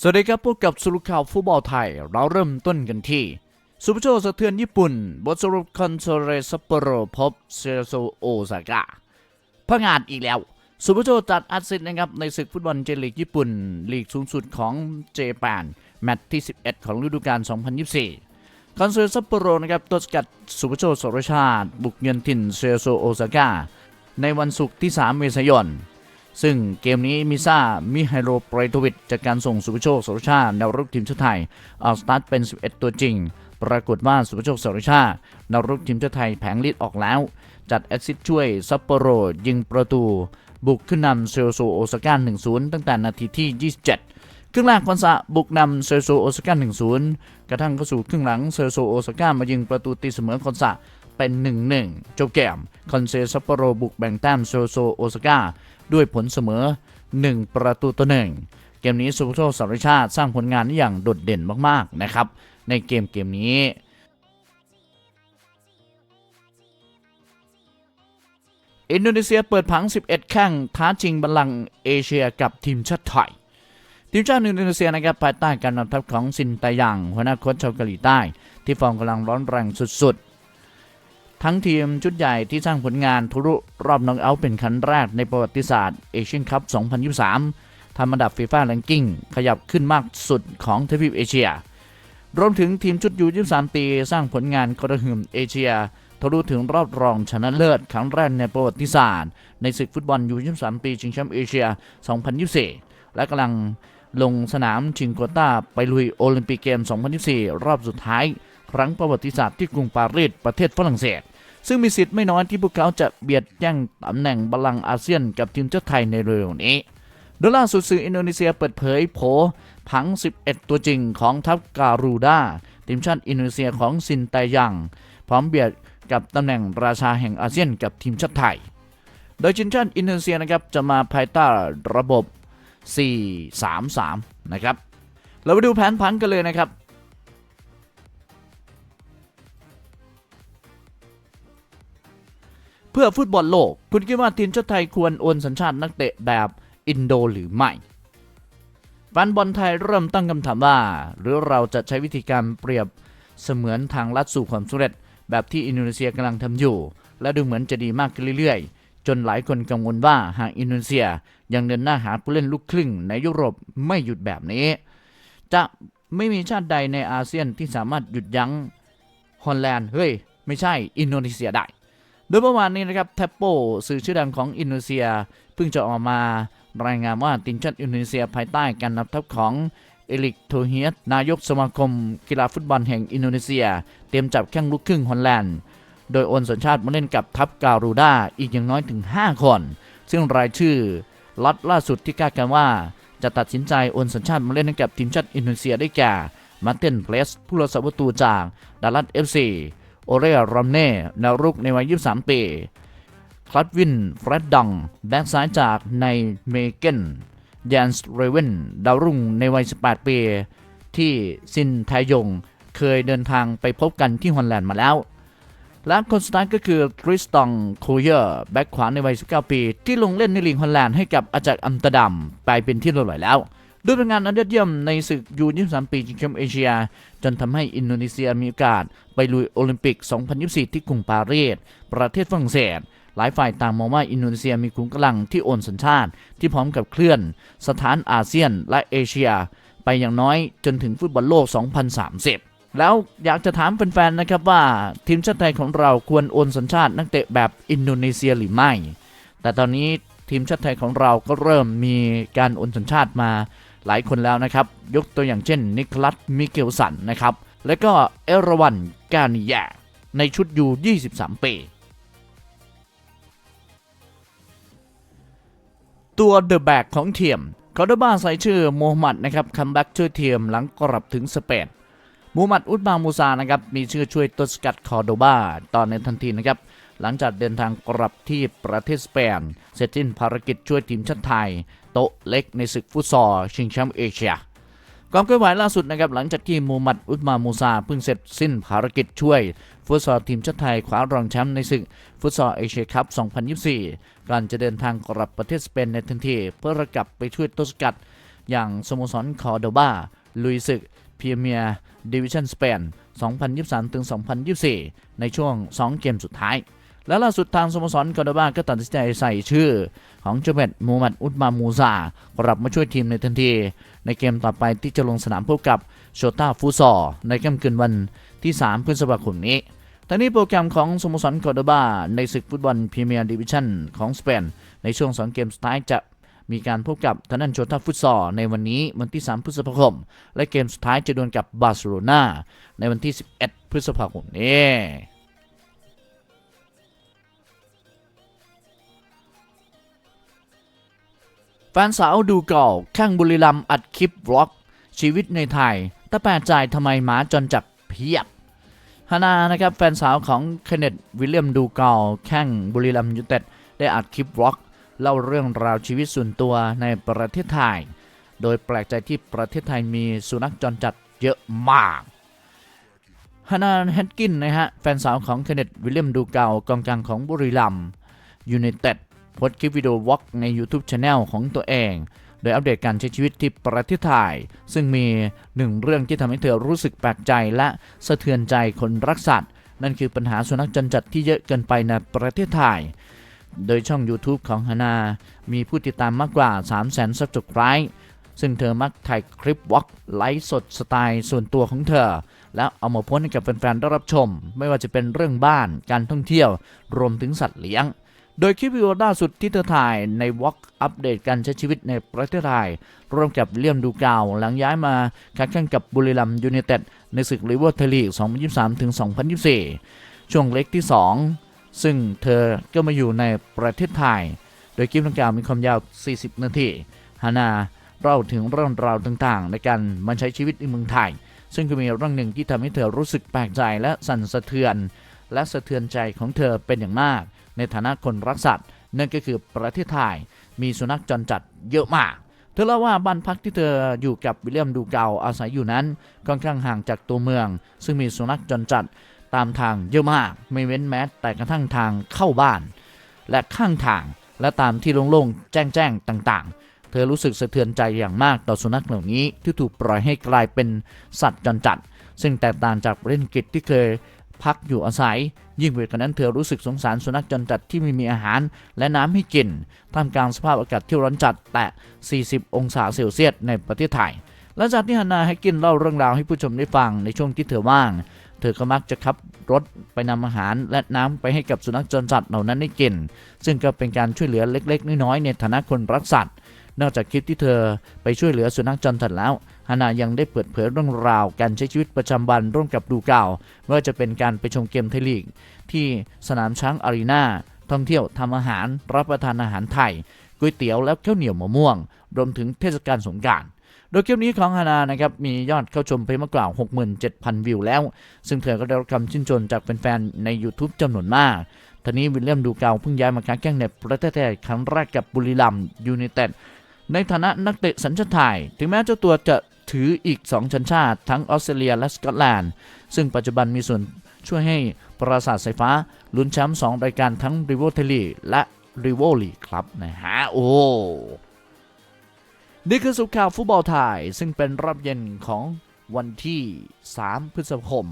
สวัสดีครับพบกับสรุปข่าวฟุตบอลไทย เราเริ่มต้นกันที่ซูเปอร์โชว์สะเทือนญี่ปุ่น บทสรุปคอนโซเรซัปโปโรพบเซโซโอซาก้าพังงาดอีกแล้วซูเปอร์โชว์จัดอัดเสร็จนะครับในศึกฟุตบอลเจลีกญี่ปุ่น ลีกสูงสุดของเจแปนแมตช์ที่ 11 ของฤดูกาล 2024 คอนโซเรซัปโปโรนะครับตัวสกัดซูเปอร์โชว์สรชาติ บุกเยือนถิ่นเซโซโอซาก้าในวันศุกร์ที่ 3 เมษายน ซึ่งเกมนี้มิซ่า มิไฮโลเปรโตวิชจากการส่งสุภโชคสรชาแนวรุกทีมชาติไทยออกสตาร์ทเป็น 11 ตัวจริง ปรากฏว่าสุภโชคสรชาแนวรุกทีมชาติไทยแผงลิดออกแล้ว จัดแอซิสช่วยซัปโปโรยิงประตู บุกขึ้นนำเซลโซโอซาก้า1-0 ตั้งแต่นาทีที่ 27ครึ่งแรกคอนซาบุกนำเซลโซโอซาก้า1-0 กระทั่งเข้าสู่ครึ่งหลังเซลโซโอซาก้ามายิงประตูตีเสมอคอนซาเป็น 1-1 จบเกมคอนเซซัปโปโรบุกแบ่งแต้มเซลโซโอซาก้า ด้วยผลเสมอ 1 ประตูต่อหนึ่งเกมนี้สุภโชคสารชาติสร้างผลงานอย่างโดดเด่นมากๆนะครับ ในเกมเกมนี้อินโดนีเซียเปิดผัง 11 แข้งท้าชิงบัลลังก์เอเชียกับทีมชาติไทย ทีมชาติอินโดนีเซียนะครับภายใต้การนำทัพของซินตายังหัวหน้าโค้ชชาวเกาหลีใต้ ที่ฟอร์มกำลังร้อนแรงสุดๆ ทั้งทีมชุดใหญ่ที่สร้างผลงานทะลุรอบน็อกเอาท์เป็นครั้งแรกในประวัติศาสตร์เอเชียนคัพ 2023 ทำอันดับฟีฟ่าแรงกิ้งขยับขึ้นมากสุดของทวีปเอเชีย รวมถึงทีมชุดยู23ปีสร้างผลงานกระหึ่มเอเชียทะลุถึงรอบรองชนะเลิศครั้งแรกในประวัติศาสตร์ ในศึกฟุตบอลยู23ปีชิงแชมป์เอเชีย 2024 และกำลังลงสนามชิงโควต้าไปลุยโอลิมปิกเกม 2024 รอบสุดท้าย ครั้งประวัติศาสตร์ที่กรุงปารีสประเทศฝรั่งเศส ซึ่งมีสิทธิ์ไม่น้อยที่พวกเขาจะเบียดแย่งตำแหน่งบัลลังก์อาเซียนกับทีมชาติไทยในเร็วนี้โดยล่าสุดสื่ออินโดนีเซียเปิดเผยโผผัง 11 ตัวจริงของทัพการูดาทีมชาติอินโดนีเซียของซินไตยัง พร้อมเบียดกับตำแหน่งราชาแห่งอาเซียนกับทีมชาติไทย โดยทีมชาติอินโดนีเซียนะครับจะมาภายใต้ระบบ 4-3-3 นะครับ เราไปดูแผนผังกันเลยนะครับ เพื่อฟุตบอลโลก คุณคิดว่าทีมชาติไทยควรโอนสัญชาตินักเตะแบบอินโดหรือไม่แฟนบอลไทยเริ่มตั้งคำถามว่า หรือเราจะใช้วิธีการเปรียบเสมือนทางลัดสู่ความสำเร็จ แบบที่อินโดนีเซียกำลังทำอยู่ และดูเหมือนจะดีมากขึ้นเรื่อยๆ จนหลายคนกังวลว่าหากอินโดนีเซียยังเดินหน้าหาผู้เล่นลูกครึ่งในยุโรปไม่หยุดแบบนี้ จะไม่มีชาติใดในอาเซียนที่สามารถหยุดยั้งฮอลแลนด์เฮ้ยไม่ใช่อินโดนีเซียได้ ดยเมื่อวานนี้นะครับแทปโปสื่อชื่อดังของอินโดนีเซีย เพิ่งจะออกมารายงานว่าทีมชาติอินโดนีเซียภายใต้การนำทัพของเอลิกโทเฮียสนายกสมาคม กีฬาฟุตบอลแห่งอินโดนีเซีย เตรียมจับแข้งลูกครึ่งฮอลแลนด์ โดยโอนสัญชาติมาเล่นกับทัพการูดาอีกอย่างน้อยถึง 5 คน ซึ่งรายชื่อล็อตล่าสุดที่คาดกันว่า จะตัดสินใจโอนสัญชาติมาเล่นให้กับทีมชาติอินโดนีเซียได้แก่มาร์เตนเพลสผู้รักษาประตูจากดัลลัสเอฟซี โอเรียรอมเน่แนวรุกในวัย 23 ปี คลัดวินเฟรดดัง แบ็กซ้ายจากในเมเกนยานส์เรเวนดาวรุ่งในวัย 18 ปี ที่ซินไทยง เคยเดินทางไปพบกันที่ฮอลแลนด์มาแล้ว และคนสุดท้ายก็คือทริสตองโคเยอร์ แบ็กขวาในวัย 19 ปี ที่ลงเล่นในลีกฮอลแลนด์ให้กับอาจากอัมสเตดัมไปเป็นที่เรียบร้อยแล้ว ด้วยเป็นงานอันยอดเยี่ยมในศึกยู23ปีชิงแชมป์เอเชีย จนทำให้อินโดนีเซียมีโอกาส ไปลุยโอลิมปิก 2024 ที่กรุงปารีสประเทศฝรั่งเศสหลายฝ่ายต่างมองว่าอินโดนีเซียมีขุมกำลังที่โอนสัญชาติ ที่พร้อมกับเคลื่อน สถานอาเซียนและเอเชีย ไปอย่างน้อยจนถึงฟุตบอลโลก 2030 แล้วอยากจะถามแฟนๆนะครับว่า ทีมชาติไทยของเราควรโอนสัญชาตินักเตะแบบอินโดนีเซียหรือไม่ แต่ตอนนี้ทีมชาติไทยของเราก็เริ่มมีการโอนสัญชาติมา หลายคนแล้วนะครับ ยกตัวอย่างเช่นนิคลัสมิเกลสันนะครับ และก็เอราวันกานิยาในชุดยู23 ปี ตัวเดอะแบกของเทียมคอร์ดบ้าใส่ชื่อโมฮัมหมัดนะครับคัมแบ็กช่วยเทียมหลังกลับถึงสเปนมูฮัมหมัดอุดมามูซานะครับมีชื่อช่วยตัวสกัดคอร์โดบาตอนในทันทีนะครับ หลังจากเดินทางกลับที่ประเทศสเปน เสร็จสิ้นภารกิจช่วยทีมชาติไทย โต๊ะเล็กในศึกฟุตซอลชิงแชมป์เอเชียความเคลื่อนไหวล่าสุดนะครับหลังจากที่มูฮัมหมัดอุดมามูซาเพิ่งเสร็จสิ้นภารกิจช่วย ฟุตซอลทีมชาติไทยคว้ารองแชมป์ในศึกฟุตซอลเอเชียคัพ 2024ก่อนจะเดินทางกลับประเทศสเปนในทันทีเพื่อกลับไปช่วยตสกัด อย่างสโมสรคอร์โดบาลุยศึกพรีเมียร์ดิวิชั่นสเปน 2023-2024 ในช่วง 2 เกมสุดท้าย และล่าสุดทางสโมสรคอร์โดบาก็ตัดสินใจใส่ชื่อ ของเจเมตมูมัดอุตมามูซากลับมาช่วยทีมในทันที ในเกมต่อไปที่จะลงสนามพบกับโชต้าฟูซอร์ในค่ำคืนวันที่ 3 พฤษภาคมนี้ทางนี้โปรแกรมของสโมสรคอร์โดบาในศึกฟุตบอลพรีเมียร์ดิวิชั่นของสเปนในช่วง 2 เกมสุดท้ายจะมีการพบกับทานันโชต้าฟุตซอร์ในวันนี้วันที่ 3 พฤษภาคม และเกมสุดท้ายจะดวลกับบาร์เซโลนาในวันที่ 11 พฤษภาคมนี้ แฟนสาวดูเก่อข้างบุรีรัมอัดคลิปบล็อก ชีวิตในไทยต่แปลกใจทำไมหมาจนจับเพียบฮานานะครับแฟนสาวของเคนเนตวิลเลียมดูเกอลแข้งบุรีรัมย์ยูไนเต็ดได้อัดคลิปบล็อกเล่าเรื่องราวชีวิตส่วนตัวในประเทศไทย โดยแปลกใจที่ประเทศไทยมีสุนัขจรจัดเยอะมากฮานาแฮดกินนะฮะแฟนสาวของเคนเนตวิลเลียมดูเกาลกองกลางของบุรีรัมย์ยูไนเต็ด โพสต์คลิปวิดีโอวอล์กใน YouTube Channel ของตัวเอง โดยอัปเดตการใช้ชีวิตที่ประเทศไทย ซึ่งมีหนึ่งเรื่องที่ทำให้เธอรู้สึกแปลกใจและสะเทือนใจคนรักสัตว์ นั่นคือปัญหาสุนัขจรจัดที่เยอะเกินไปในประเทศไทย โดยช่อง YouTube ของฮานา มีผู้ติดตามมากกว่า 3 0 0 0 0 0 subscribe ซึ่งเธอมักถ่ายคลิปวอล์กไลฟ์สดสไตล์ส่วนตัวของเธอ แล้วเอามาโพสต์ให้กับแฟนๆได้รับชม ไม่ว่าจะเป็นเรื่องบ้านการท่องเที่ยว รวมถึงสัตว์เลี้ยง โดยคลิปวิดีโอล่าสุดที่เธอถ่ายในวอล์กอัปเดตการใช้ชีวิตในประเทศไทยร่วมกับเลี่ยมดูกาวหลังย้ายมาค้าแข่งกับบุรีรัมย์ยูไนเต็ดในศึกลิเวอร์พูลลีก 2023-2024 ช่วงเล็กที่ 2 ซึ่งเธอก็มาอยู่ในประเทศไทย โดยคลิปดังกล่าวมีความยาว 40 นาทีฮานาเล่าถึงเรื่องราวต่างๆ ในการมาใช้ชีวิตในเมืองไทย ซึ่งก็มีเรื่องหนึ่งที่ทำให้เธอรู้สึกแปลกใจและสั่นสะเทือน และสะเทือนใจของเธอเป็นอย่างมาก ในฐานะคนรักสัตว์นั่นก็คือประเทศไทยมีสุนัขจรจัดเยอะมาก เธอเล่าว่าบ้านพักที่เธออยู่กับวิลเลียมดูเกาอาศัยอยู่นั้นค่อนข้างห่างจากตัวเมือง ซึ่งมีสุนัขจรจัดตามทางเยอะมาก ไม่เว้นแม้แต่กระทั่งทางเข้าบ้าน และข้างทางและตามที่โล่งๆแจ้งๆต่างๆ เธอรู้สึกสะเทือนใจอย่างมากต่อสุนัขเหล่านี้ที่ถูกปล่อยให้กลายเป็นสัตว์จรจัด ซึ่งแตกต่างจากประเทศอังกฤษที่เคย พักอยู่อาศัย ยิ่งไปกว่านั้นเธอรู้สึกสงสารสุนัขจรจัดที่ไม่มีอาหารและน้ำให้กินท่ามกลางสภาพอากาศที่ร้อนจัดแต่ 40 องศาเซลเซียสในประเทศไทยหลังจากที่ฮานาให้กินเล่าเรื่องราวให้ผู้ชมได้ฟังในช่วงที่เธอว่าง เธอก็มักจะขับรถไปนำอาหารและน้ำไปให้กับสุนัขจรจัดเหล่านั้นได้กิน ซึ่งก็เป็นการช่วยเหลือเล็ก ๆ น้อยๆในฐานะคนรักสัตว์ นอกจากคลิปที่เธอไปช่วยเหลือสุนัขจรจัดแล้ว ฮานายังได้เปิดเผยเรื่องราวการใช้ชีวิตประจำวันร่วมกับดูเก่าไม่ว่าจะเป็นการไปชมเกมไทยลีก ที่สนามช้างอารีนาท่องเที่ยวทำอาหาร รับประทานอาหารไทยก๋วยเตี๋ยวและข้าวเหนียวมะม่วง รวมถึงเทศกาลสงกรานต์โดยคลิปนี้ของฮานานะครับมียอดเข้าชมไปมากกว่า 67,000 วิวแล้ว ซึ่งเธอก็ได้รับคำชื่นชมจากแฟนๆใน YouTube จำนวนมากทีนี้วิลเลียมดูเกาเพิ่งย้ายมาค้าแข่งในประเทศไทยครั้งแรกกับบุรีรัมย์ยูไนเต็ด ในฐานะนักเตะสัญชาติไทย ถึงแม้เจ้าตัวจะถืออีก 2 ชัญชาติ ทั้งออสเตรเลียและสกอตแลนด์ ซึ่งปัจจุบันมีส่วนช่วยให้ปราสาทสายฟ้าลุ้นแชมป์2รายการทั้งริโวเทลีและริโวลีครับนะฮะโอ้นี่คือสุขข่าวฟุตบอลไทย ซึ่งเป็นรอบเย็นของวันที่ 3 พฤษภาคม